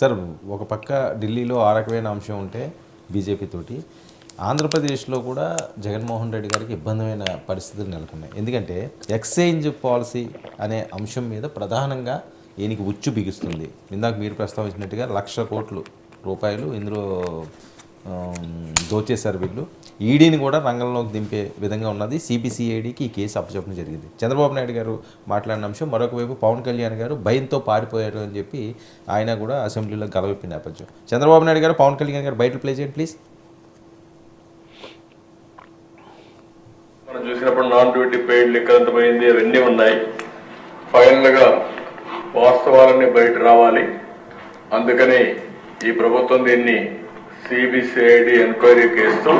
Sir ఒక పక్క ఢిల్లీలో ఆ రకమైన అంశం ఉంటే బీజేపీ తోటి ఆంధ్రప్రదేశ్లో కూడా జగన్మోహన్ రెడ్డి గారికి ఇబ్బందిమైన పరిస్థితులు నెలకొన్నాయి. ఎందుకంటే ఎక్స్చేంజ్ పాలసీ అనే అంశం మీద ప్రధానంగా ఈయనకి ఉచ్చు బిగుస్తుంది. ఇందాక మీరు ప్రస్తావించినట్టుగా లక్ష కోట్లు రూపాయలు ఇందులో దోచేశారు వీళ్ళు. ఈడీని కూడా రంగంలోకి దింపే విధంగా ఉన్నది. సిబిసిఐడికి ఈ కేసు అప్పచెప్పడం జరిగింది. చంద్రబాబు నాయుడు గారు మాట్లాడిన అంశం మరొక వైపు పవన్ కళ్యాణ్ గారు భయంతో పారిపోయారు అని చెప్పి ఆయన కూడా అసెంబ్లీలో గలవెప్పిన నేపథ్యం. చంద్రబాబు నాయుడు గారు పవన్ కళ్యాణ్ గారు బయట ప్లే చేయండి ప్లీజ్. మనం చూసినప్పుడు నాన్ డ్యూటీ పెయిడ్ లిక్కర్ అవన్నీ ఉన్నాయి. ఫైనల్గా వాస్తవాలన్నీ బయట రావాలి. అందుకని ఈ ప్రభుత్వం దీన్ని సిబిసిఐడి ఎంక్వైరీ కేసు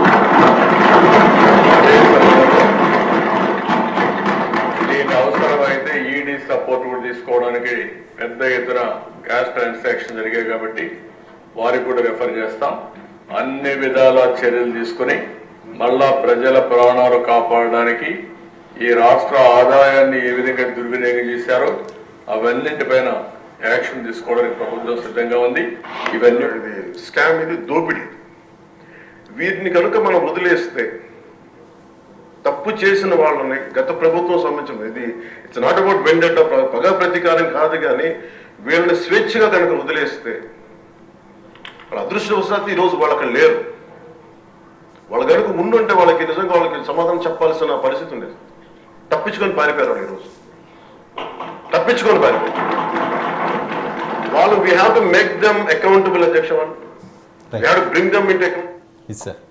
దీని అవసరమైతే ఈడీ సపోర్ట్ కూడా తీసుకోవడానికి పెద్ద ఎత్తున క్యాష్ ట్రాన్సాక్షన్ జరిగాయి కాబట్టి వారికి కూడా రెఫర్ చేస్తాం. అన్ని విధాల చర్యలు తీసుకుని మళ్ళా ప్రజల ప్రాణాలు కాపాడడానికి ఈ రాష్ట్ర ఆదాయాన్ని ఏ విధంగా దుర్వినియోగం చేశారో అవన్నింటిపైన యాక్షన్ తీసుకోవడానికి ప్రభుత్వం సిద్ధంగా ఉంది. ఇవన్నీ ఇది స్కామ్ ఇది దోపిడీ. వీటిని కనుక మనం వదిలేస్తే తప్పు చేసిన వాళ్ళని గత ప్రభుత్వం సంబంధించిన ఇది ఇట్స్ నాట్ అబౌట్ వెండట పగ ప్రతీకారం కాదు కానీ వీళ్ళని స్వేచ్ఛగా కనుక వదిలేస్తే వాళ్ళ అదృష్టవశాత్తు ఈ రోజు వాళ్ళకి లేరు. వాళ్ళ కనుక ఉండుంటే వాళ్ళకి నిజంగా వాళ్ళకి సమాధానం చెప్పాల్సిన పరిస్థితి ఉండేది. తప్పించుకొని పారిపోయారు వాళ్ళు ఈరోజు తప్పించుకొని పారిపోయారు. వాళ్ళు we have to make them accountable అధ్యక్ష వాళ్ళు we have to bring them sir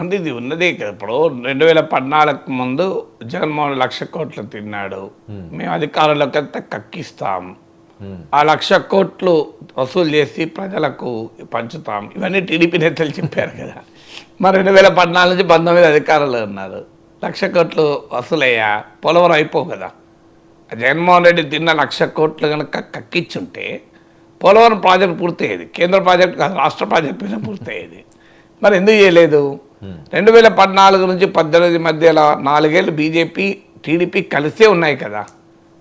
అంటే ఇది ఉన్నదే కదా. ఇప్పుడు రెండు వేల పద్నాలుగు ముందు జగన్మోహన్ లక్ష కోట్లు తిన్నాడు. మేము అధికారంలోకి వెళ్తే కక్కిస్తాం. ఆ లక్ష కోట్లు వసూలు చేసి ప్రజలకు పంచుతాం. ఇవన్నీ టీడీపీ నేతలు చెప్పారు కదా. మరి రెండు వేల పద్నాలుగు నుంచి పంతొమ్మిది అధికారంలో ఉన్నారు. లక్ష కోట్లు వసూలయ్యా పోలవరం అయిపో కదా. జగన్మోహన్ రెడ్డి తిన్న లక్ష కోట్లు కనుక కక్కించుంటే పోలవరం ప్రాజెక్ట్ పూర్తయ్యేది. కేంద్ర ప్రాజెక్ట్ కాదు రాష్ట్ర ప్రాజెక్ట్ మీద పూర్తయ్యేది. మరి ఎందుకు చేయలేదు? రెండు వేల పద్నాలుగు నుంచి పద్దెనిమిది మధ్యలో నాలుగేళ్ళు బీజేపీ టీడీపీ కలిసే ఉన్నాయి కదా.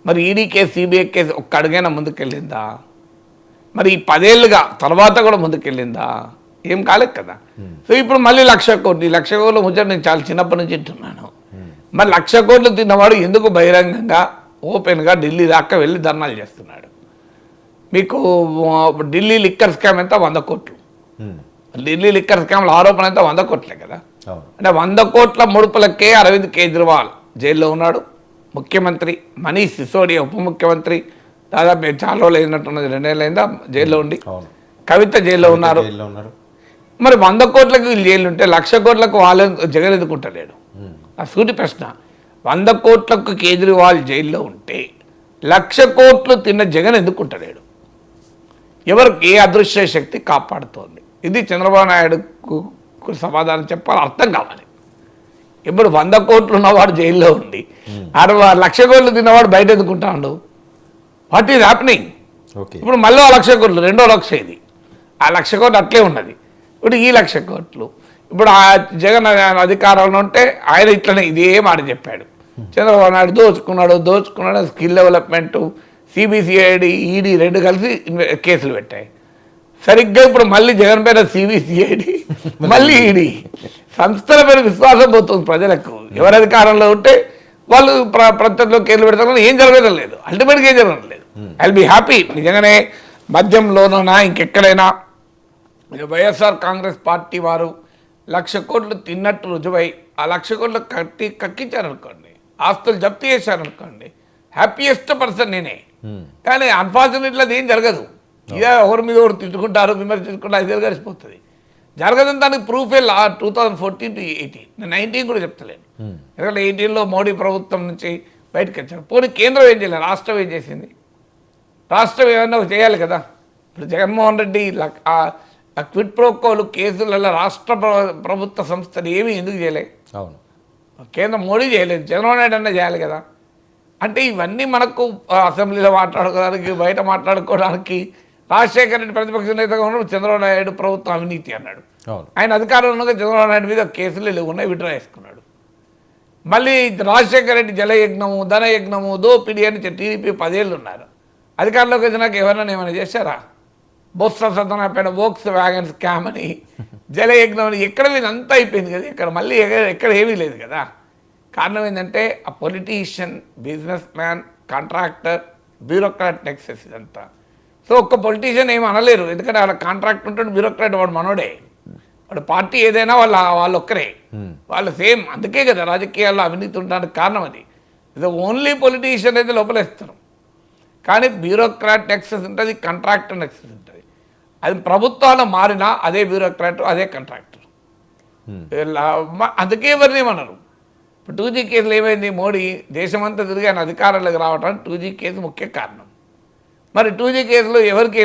మరి ఈడీ కేసు సిబిఐ కేసు ఒక్క అడుగైనా ముందుకెళ్ళిందా? మరి ఈ పదేళ్ళుగా తర్వాత కూడా ముందుకెళ్ళిందా? ఏం కాలేదు కదా. సో ఇప్పుడు మళ్ళీ లక్ష కోట్లు ఈ లక్ష కోట్ల ముచ్చట నేను చాలా చిన్నప్పటి నుంచి వింటున్నాను. మరి లక్ష కోట్లు తిన్నవాడు ఎందుకు బహిరంగంగా ఓపెన్గా ఢిల్లీ దాకా వెళ్ళి ధర్నాలు చేస్తున్నాడు. మీకు ఢిల్లీ లిక్కర్ స్కామ్ ఎంత? వంద కోట్లు. ఢిల్లీ లిక్కర్ స్కామ్ల ఆరోపణ ఎంత? వంద కోట్లే కదా. అంటే వంద కోట్ల ముడుపులకే అరవింద్ కేజ్రీవాల్ జైల్లో ఉన్నాడు. ముఖ్యమంత్రి మనీష్ సిసోడియా ఉప ముఖ్యమంత్రి. దాదాపు చాలా రోజులు అయినట్టున్నది రెండేళ్ళు అయిందా? జైల్లో ఉండి. కవిత జైల్లో ఉన్నారు. జైల్లో ఉన్నారు. మరి వంద కోట్లకు వీళ్ళు జైలు ఉంటే లక్ష కోట్లకు వాళ్ళు జగన్ ఎదుర్కొంటలేడు ఆ సూటి ప్రశ్న. వంద కోట్లకు కేజ్రీవాల్ జైల్లో ఉంటే లక్ష కోట్లు తిన్న జగన్ ఎందుకుంటలేడు? ఎవరికి ఏ అదృశ్య శక్తి కాపాడుతోంది? ఇది చంద్రబాబు నాయుడుకు సమాధానం చెప్పాలి అర్థం కావాలి. ఇప్పుడు వంద కోట్లు ఉన్నవాడు జైల్లో ఉండి అరవై లక్ష కోట్లు తిన్నవాడు బయట ఎందుకుంటాడు వాట్ ఈజ్ హ్యాపెనింగ్ ఇప్పుడు మళ్ళీ ఆ లక్ష కోట్లు రెండో లక్ష ఇది ఆ లక్ష కోట్లు అట్లే ఉన్నది. ఇప్పుడు ఈ లక్ష కోట్లు ఇప్పుడు ఆ జగన్ ఆయన అధికారంలో ఉంటే ఆయన ఇట్లనే ఇదే మాట చెప్పాడు. చంద్రబాబు నాయుడు దోచుకున్నాడు దోచుకున్నాడు స్కిల్ డెవలప్మెంట్ సిబిసిఐడి ఈడీ రెండు కలిసి కేసులు పెట్టాయి. సరిగ్గా ఇప్పుడు మళ్ళీ జగన్ పేరు సిబిసిఐడి మళ్ళీ ఈడీ సంస్థల పేరు విశ్వాసం పోతుంది ప్రజలకు. ఎవరు అధికారంలో ఉంటే వాళ్ళు ప్ర ప్రత్యర్థిలో కేసులు పెడతారు ఏం జరగడం లేదు. అల్టిమేట్గా ఏం జరగడం లేదు. ఐ బి హ్యాపీ నిజంగానే మద్యంలోనైనా ఇంకెక్కడైనా. ఇక వైఎస్ఆర్ కాంగ్రెస్ పార్టీ వారు లక్ష కోట్లు తిన్నట్టు రుజువై ఆ లక్ష కోట్లు కట్టి కక్కించారనుకోండి ఆస్తులు జప్తు చేశారనుకోండి హ్యాపీయెస్ట్ పర్సన్ నేనే. కానీ అన్ఫార్చునేట్లీ అది ఏం జరగదు. ఇదే ఎవరి మీద ఒకరు తిట్టుకుంటారు విమర్శించుకుంటారు అది గడిచిపోతుంది. జరగదని దానికి ప్రూఫే లా two thousand fourteen to eighteen నేను నైన్టీన్ కూడా చెప్తలేను. ఎందుకంటే ఎయిటీన్లో మోడీ ప్రభుత్వం నుంచి బయటకు వచ్చారు. పోనీ కేంద్రం ఏం చేయలేదు? రాష్ట్రం ఏం చేసింది? రాష్ట్రం ఏమన్నా చేయాలి కదా? ఇప్పుడు జగన్మోహన్ రెడ్డి లక్- ఆ క్విట్ ప్రోకోలు కేసులలో రాష్ట్ర ప్ర- ప్రభుత్వ సంస్థలు ఏమీ ఎందుకు చేయలే? అవును. కేంద్రం మోడీ చేయలేదు. జగన్మోహన్ రెడ్డి అన్న చేయాలి కదా. అంటే ఇవన్నీ మనకు అసెంబ్లీలో మాట్లాడుకోవడానికి బయట మాట్లాడుకోవడానికి రాజశేఖర రెడ్డి ప్రతిపక్ష నేతగా ఉన్నప్పుడు చంద్రబాబు నాయుడు ప్రభుత్వం అవినీతి అన్నాడు. ఆయన అధికారంలో ఉండగా చంద్రబాబు నాయుడు మీద కేసులు లేవున్నాయి విడ్రా చేసుకున్నాడు. మళ్ళీ రాజశేఖర రెడ్డి జలయజ్ఞము ధనయజ్ఞము దోపిడి అని టీడీపీ పదేళ్ళు ఉన్నారు. అధికారంలోకి వచ్చినాక ఎవరైనా ఏమైనా చేశారా? Botsa Satyanarayana Volkswagen scam అని జలయజ్ఞం అని ఎక్కడ మీద అంతా అయిపోయింది కదా ఇక్కడ మళ్ళీ ఎక్కడ ఎక్కడ ఏమీ లేదు కదా. కారణం ఏంటంటే ఆ politician businessman contractor bureaucrat nexus ఇదంతా. సో ఒక్క పొలిటీషియన్ ఏమి అనలేరు ఎందుకంటే వాళ్ళ కాంట్రాక్ట్ ఉంటాడు బ్యూరోక్రాట్ వాడు మనోడే. వాడు పార్టీ ఏదైనా వాళ్ళ వాళ్ళు ఒక్కరే. వాళ్ళు సేమ్ అందుకే కదా రాజకీయాల్లో అవినీతి ఉండడానికి కారణం అది. ఇది ఓన్లీ పొలిటీషియన్ అయితే లోపలేస్తారు. కానీ బ్యూరోక్రాట్ నెక్సెస్ ఉంటుంది కాంట్రాక్టర్ నెక్సెస్ ఉంటుంది. అది ప్రభుత్వాలు మారినా అదే బ్యూరోక్రాట్ అదే కాంట్రాక్టర్. అందుకే ఎవరిని ఏమన్నారు? ఇప్పుడు టూ జీ కేసులు ఏమైంది? మోడీ దేశమంతా తిరిగి ఆయన అధికారంలోకి రావడానికి టూ జీ కేసు ముఖ్య కారణం. మరి టూ జీ కేసులో ఎవరికి